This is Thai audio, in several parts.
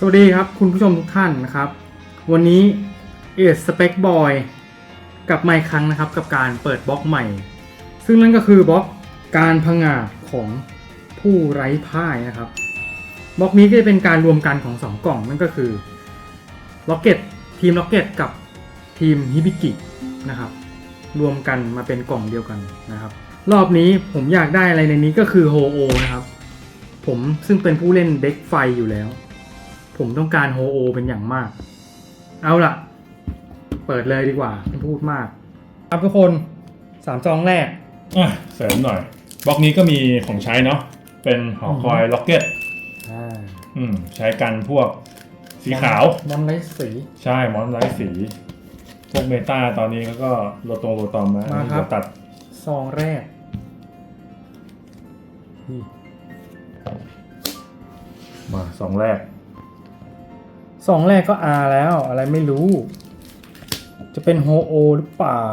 สวัสดีครับคุณผู้ชมทุกท่านนะครับ วันนี้เอสสเปคบอยกลับมาอีกครั้งนะครับ กับการเปิดบล็อกใหม่ ซึ่งนั่นก็คือบล็อกการพังาดของผู้ไร้พ่ายนะครับบล็อกนี้ก็จะเป็นการรวมกันของสองกล่องนั่นก็คือล็อกเก็ตทีมล็อกเก็ตกับทีมฮิบิกินะครับรวมกันมาเป็นกล่องเดียวกันนะครับ รอบนี้ผมอยากได้อะไรในนี้ก็คือโฮโอนะครับ ผมซึ่งเป็นผู้เล่นเด็กไฟอยู่แล้ว ผมต้องการโฮโอเป็นอย่างมาก เอาล่ะ เปิดเลยดีกว่าไม่พูดมาก ครับทุกคนสามจองแรกอะเสริมหน่อย บล็อกนี้ก็มีของใช้เนาะเป็นหอคอยล็อกเก็ตอ่าอืมใช้กันพวกสีขาวมอนไร้สีใช่มอนไร้สี พวกเมตาตอนนี้ก็โลตรงโลตอมนะมาครับเดี๋ยวตัดซองแรกนี่มาสองแรก ซองแรกก็อาแล้วอะไรไม่รู้ จะเป็นโฮโอหรือเปล่า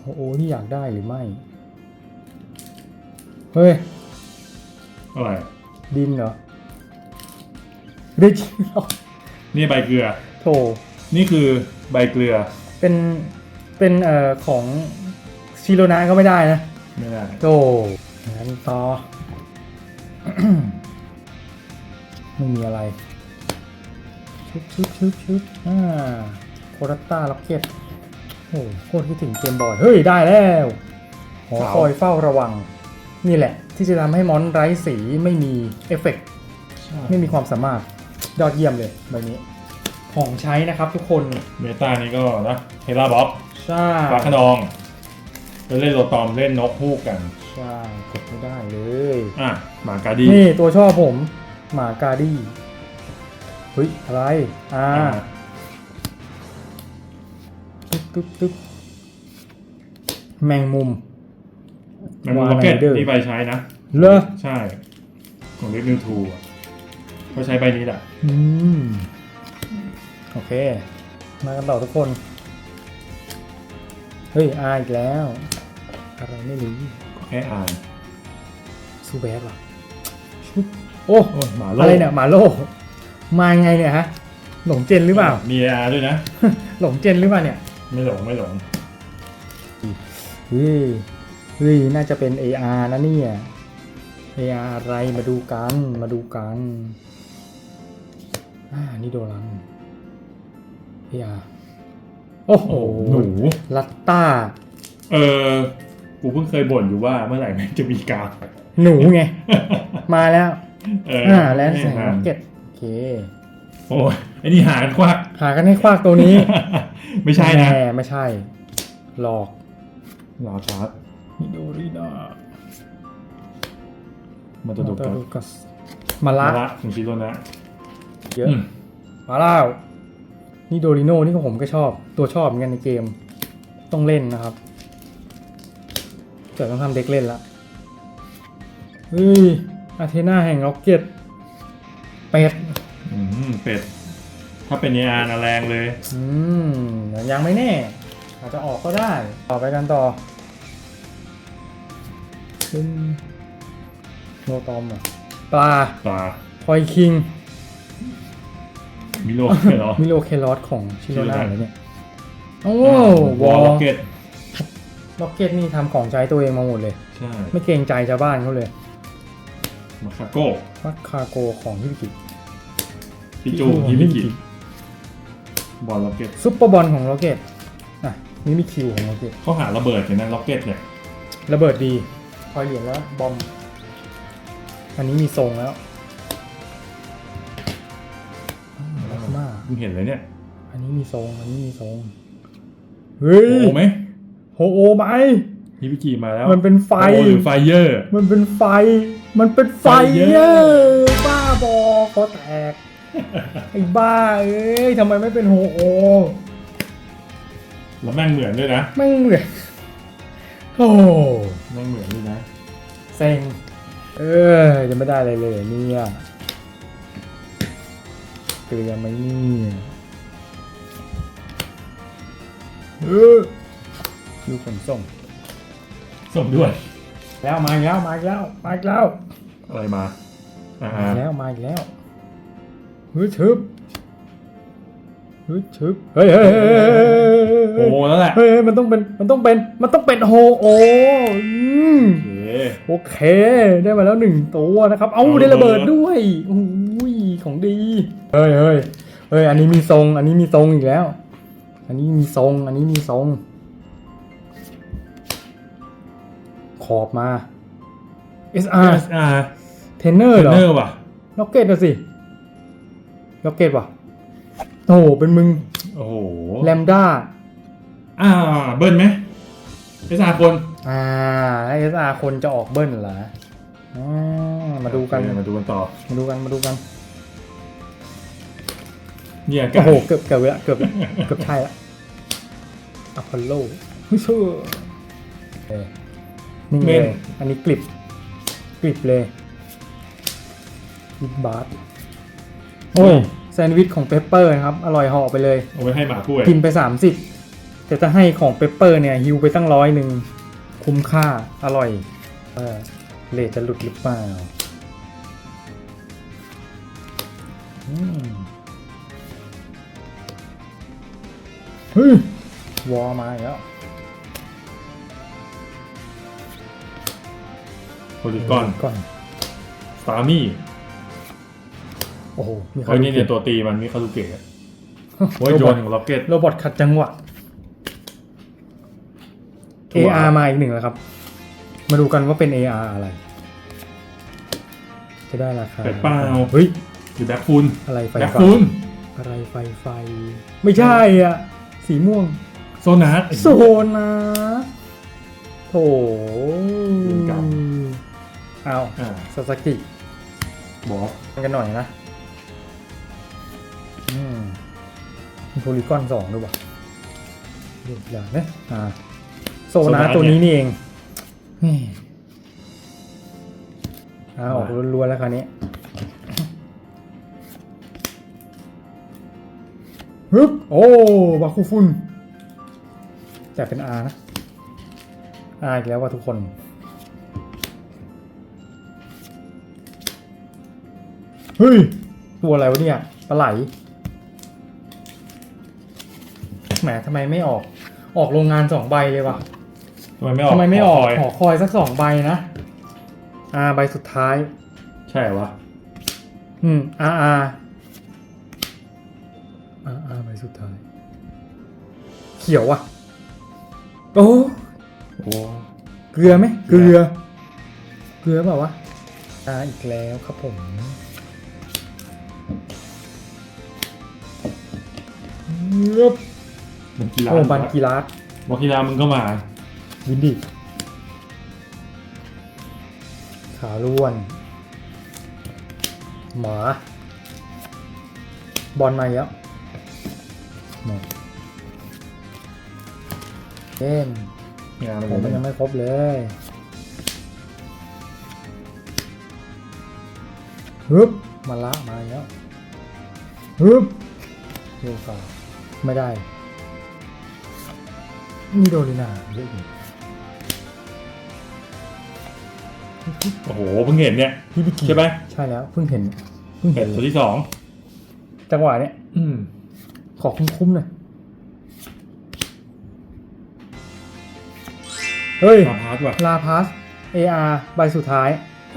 โฮโอที่อยากได้หรือไม่ เฮ้ย อะไร ดินเหรอได้จริงเหรอนี่ใบเกลือ โถ นี่คือใบเกลือ เป็น เป็นเอ่อของชิโรนะก็ไม่ได้นะ ไม่ได้โตงั้นต่อ ไม่มีอะไร ชุบชุบชุบชุบอ่าโครัตตาล็อกเก็ตโอ้โคตรคิดถึงเกมบอย เฮ้ย ได้แล้วหอคอยเฝ้าระวัง นี่แหละ ที่จะทำให้มอนไร้สีไม่มีเอฟเฟกต์ไม่มีความสามารถยอดเยี่ยมเลยใบนี้ ของใช้นะครับทุกคนเมตานี่ก็นะเฮล่าบ็อกใช่ฟ้าขนองเล่นโลตอมเล่นนกฮูกกัน ใช่ กดไม่ได้เลย อะ หมากาดี นี่ ตัวชอบผม หมากาดี้ เฮ้ยอะไรอ่าอ่า ตึ๊บตึ๊บตึ๊บแมงมุมมันล็อกเก็ต Wire Rider นี่ใบใช้นะ เลอใช่ ของเล็กนิวทูเขาใช้ใบนี้แหละอืม โอเค มากันต่อทุกคน เฮ้ยอาอีกแล้ว อะไรไม่รู้ก็แค่อ่านซูแบดเหรอชุบโอ้ โอ้ยหมาโลอะไรเนี่ยหมาโล มาไงเนี่ยฮะ หลงเจนหรือเปล่า มีอาด้วยนะ หลงเจนหรือเปล่าเนี่ยไม่หลงไม่หลงเฮ้ยเฮ้ยน่าจะเป็น AR นะเนี่ย AR อะไรมาดูกันมาดูกันอ่านี่โดรัน AR โอ้โหหนูลัตต้าเออกูเพิ่งเคยบ่นอยู่ว่าเมื่อไหร่แม่งจะมีการดหนูไง มาแล้ว เอออ่าแล้วแสงไม่ล็หาอกเก็ตโอ เค โอ้ยไอ้นี่หากันควักหากันให้ควักตัวนี้ ไม่ใช่นะแน่ไม่ใช่ หลอกรอชาร์จมิโดริดามันจะดูกันกัสมาละมาละถึงชิโรนะเยอะอืมมาแล้วนี่โดริโนนี่ก็ผมก็ชอบ ตัวชอบเหมือนกันในเกม ต้องเล่นนะครับเกิดต้องทำเด็กเล่นละเฮ้ยอาเทนาแห่งล็อกเก็ต เป็ดอืมเป็ด ถ้าเป็นเออาร์นะแรงเลย อืมยังไม่แน่ อาจจะออกก็ได้ ต่อไปกันต่อซึ่งโนตอมอะปลาปลาพอยคิง มิโลเหรอมิโลเคลอสของชิโรนาชิโรนาเลยเนี่ย โอ้วอลล็อกเก็ตล็อกเก็ตนี่ทำของใช้ตัวเองมาหมดเลย ใช่ ไม่เกรงใจชาวบ้านเขาเลย มาคาโก้วัดคาโกของฮิบิกิพิจูฮิบิกิบอลล็อกเก็ตซุปเปอร์บอลของล็อกเก็ตอะนี่มีคิวของล็อกเก็ตเขาหาระเบิดกันนะล็อกเก็ตเนี่ยระเบิดดีพอยเหรียญแล้วบอม อันนี้มีทรงแล้วรักมากคุณเห็นเลยเนี่ย อันนี้มีทรง อันนี้มีทรง เฮ้ยโอ้ไหมโฮโอไหม ฮิบิกิมาแล้วมันเป็นไฟโอ้หรือไฟเยอร์มันเป็นไฟ มันเป็นไฟไฟเยอะเยอะบ้าบอคอแตกไอ้บ้าเอ้ยทำไมไม่เป็นโฮโอแล้วแม่งเหมือนด้วยนะไม่งเหมือนโอ้แม่งเหมือนด้วยนะเซ็งเออจะไม่ได้อะไรเลยเนี่ยเกลือไหมเนี่ยเออดูขนส่ง ส่งด้วย แล้วมาอีกแล้วมาอีกแล้วมาอีกแล้วอะไรมาอ่ามาอีกแล้วมาอีกแล้วเฮ้ยชึบเฮ้ยชึบเฮ้ยเฮ้ยเฮ้ยเฮ้ยเฮ้ยโอ้โหแล้วแหละเฮ้ยเฮ้ยมันต้องเป็นมันต้องเป็นมันต้องเป็นโฮโออืมโอเคโอเค ได้มาแล้วหนึ่งตัวนะครับ เอาเอาได้ระเบิดระเบิดด้วยโอ้ยของดีเฮ้ยเฮ้ยเฮ้ยอันนี้มีทรง อันนี้มีทรงอีกแล้ว อันนี้มีทรง อันนี้มีทรง อบมา SR อ่าเทนเนอร์เหรอเนอร์ว่ะล็อกเก็ตนะสิล็อกเก็ตว่ะโอ้โหเป็นมึง โอ้โหแลมด้าอ่าเบิ้ลไหมเอสอาคน อ่าแล้ว SR คนจะออกเบิ้ลเหรออ่ามาดูกันโอเคมาดูกันต่อ มาดูกันมาดูกันเนี่ยโอ้โหเกือบเกือบละเกือบละเกือบใช่ละอพอลโลไม่เชื่อเออ นี่เลยอันนี้กลิบกลิบเลยกลิบบาร์โอ้ยแซนด์วิชของเปปเปอร์นะครับ อร่อยเหาะไปเลย เอาไปให้หมาถ้วย กินไป 30 แต่ถ้าให้ของเปปเปอร์เนี่ยฮิวไปตั้งร้อยหนึ่งคุ้มค่าอร่อยเออเลทจะหลุดหรือเปล่าอืมเฮ้ยวอมาอีกแล้ว โพลิกอนก่อนสตาร์มี่โอ้โหมีเฮ้ยนี่เนี่ยตัวตีมันมีคารุเกะโอ้ยโรโยบอนทของล็อกเก็ตโรบอทขัดจังหวะ ถั่ว AR มาอีกหนึ่งแล้วครับ มาดูกันว่าเป็น AR อะไร จะได้ราคาเป็ดเปล่า เฮ้ย หรือแบ็คฟูนอะไรไฟแบ็คฟ้าฟูนอะไรไฟไฟ ไม่ใช่อะ สีม่วง โซนัส โซนะโถลืมก เอาอ่า ซาสกิบอสกันหน่อยนะ อืมมีโพลีกอนสองด้วยวะดูอย่างนะอ่า โซนะตัวนี้นี่เองแหม่อ่าออกรัวๆแล้วคราวนี้ฮึบโอ้ บาคูฟุนแต่เป็นอานะอาอีกแล้วว่าทุกคน เฮ้ยตัวอะไรวะเนี่ยปลาไหลแหมทำไมไม่ออก ออกโรงงานสองใบเลยวะทำไมไม่ออกทำไมไม่ออกคยหอคอยสักสองใบนะ อ่า ใบสุดท้าย ใช่เหรอวะอืมอาอาอาอาใบสุดท้าย เขียวอะ โอ้โอ้เกลือไหมเกลือ เกลือเปล่าวะอาอีกแล้วครับผม งือบมันกีฬาโอ้บันกีรัสบอกกีฬามึงก็มาวินดิขาล้วน หมา บอลมาอีกแล้วหมดเล่นงานผมมันยังไม่ครบเลยฮึบมาละมาอีกแล้วฮึบโยกา ไม่ได้ มีโดรินาเยอะอยู่โอ้โหเพิ่งเห็นเนี่ยพี่พิกิใช่ไหมใช่แล้วเพิ่งเห็นเพิ่งเห็เห็นนตัวที่สองจังหวะเนี้ยอืมขอคุ้มๆหน่อยเฮ้ย มาพาร์ทว่ะลาพัส AR ใบสุดท้าย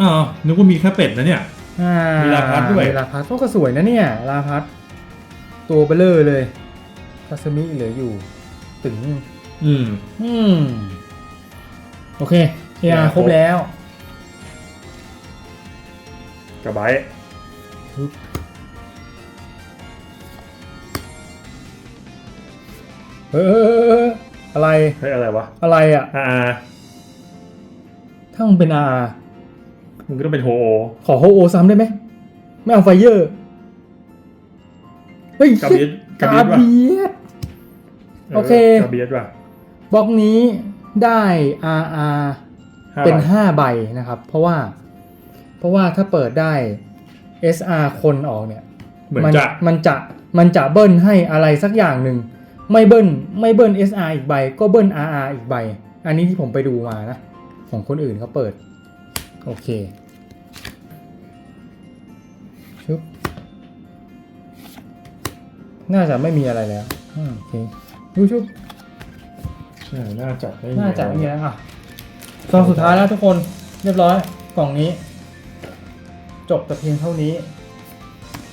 อ้าวนึกว่ามีแค่เป็ดนะเนี่ย อ่ามีลาพัสด้วย มีลาพัสก็สวยนะเนี่ย ลาพัสตัวเบลเลอร์เลยคาสมิเหลืออยู่ถึงอืม อืม โอเค AR ครบแล้วกระไบต์ปึ๊บเอออะไร เฮ้ยอะไรวะ อะไรอะ อ่าถ้ามึงเป็น R มึงก็ต้องเป็นโฮโอ ขอโฮโอซ้ำได้ไหม ไม่เอาไฟเยอร์ เฮ้ยกาเบียดกากาเบียดว่ะเบียด โอเคกาเบียดว่ะบล็อกนี้ได้ RR ห้าเป็นใบ5ใบนะครับ เพราะว่า เพราะว่าถ้าเปิดได้ SR คนออกเนี่ยเหมือนมันจะมันจะมันจะเบิ้ลให้อะไรสักอย่างหนึ่งไม่เบิ้ลไม่เบิ้ล SR อีกใบ ก็เบิ้ล RR อีกใบ อันนี้ที่ผมไปดูมานะ ของคนอื่นเขาเปิด โอเคชึบน่าจะไม่มีอะไรแล้วอืมโอเค ดูชุบใช่น่าจะไม่น่าจะไม่มีแล้วอะซองสุดท้ายแล้วทุกคนเรียบร้อยกล่องนี้ จบแต่เพียงเท่านี้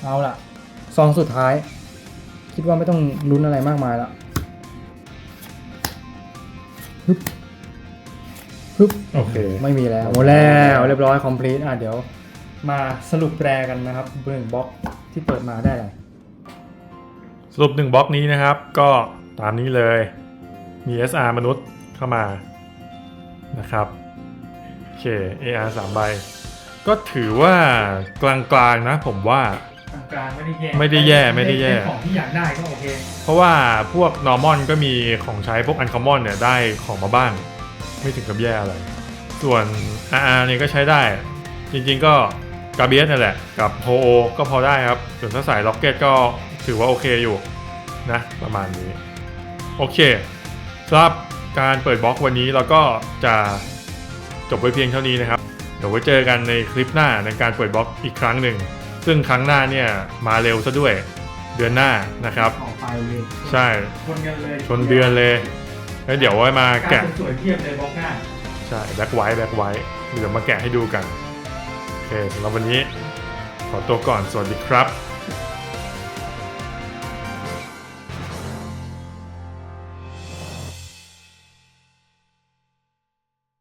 เอาล่ะซองสุดท้าย คิดว่าไม่ต้องลุ้นอะไรมากมายแล้วฮึบฮึบโอเค ไม่มีแล้วหมดแล้วเรียบร้อยคอมพลีทอะเดี๋ยว มาสรุปแปรกันนะครับหนึ่งบล็อกที่เปิดมาได้อะไรสรุปหนึ่งบล็อกนี้นะครับ ก็ ตามนี้เลย มี SR มนุษย์เข้ามานะครับโอเค AR 3ใบ ก็ถือว่ากลางๆนะผมว่า กลางไม่ได้แย่ไม่ได้แย่ไม่ได้แย่ เป็นของที่อยากได้ก็โอเคเพราะว่าพวก normal ก็มีของใช้พวก uncommon เนี่ยได้ของมาบ้าง ไม่ถึงกับแย่อะไร ส่วน RR เนี่ยก็ใช้ได้ จริงๆก็กาเบียสนั่นแหละ กับโฮโอก็พอได้ครับ ส่วนถ้าสายล็อกเก็ตก็ถือว่าโอเคอยู่นะประมาณนี้ โอเคสำหรับการเปิดบล็อกวันนี้เราก็จะจบไว้เพียงเท่านี้นะครับ เดี๋ยวไว้เจอกันในคลิปหน้าในการเปิดบล็อกอีกครั้งหนึ่ง ซึ่งครั้งหน้าเนี่ยมาเร็วซะด้วยเดือนหน้านะครับ ออกไปเลยใช่ชนกันเลยชนเดือนเลยแล้วเดี๋ยวไว้มาแกะ การสวยๆเทียบเลยบล็อกหน้า ใช่ แบ็คไว้แบ็คไว้เดี๋ยวมาแกะให้ดูกัน โอเคสำหรับวันนี้ ขอตัวก่อน สวัสดีครับ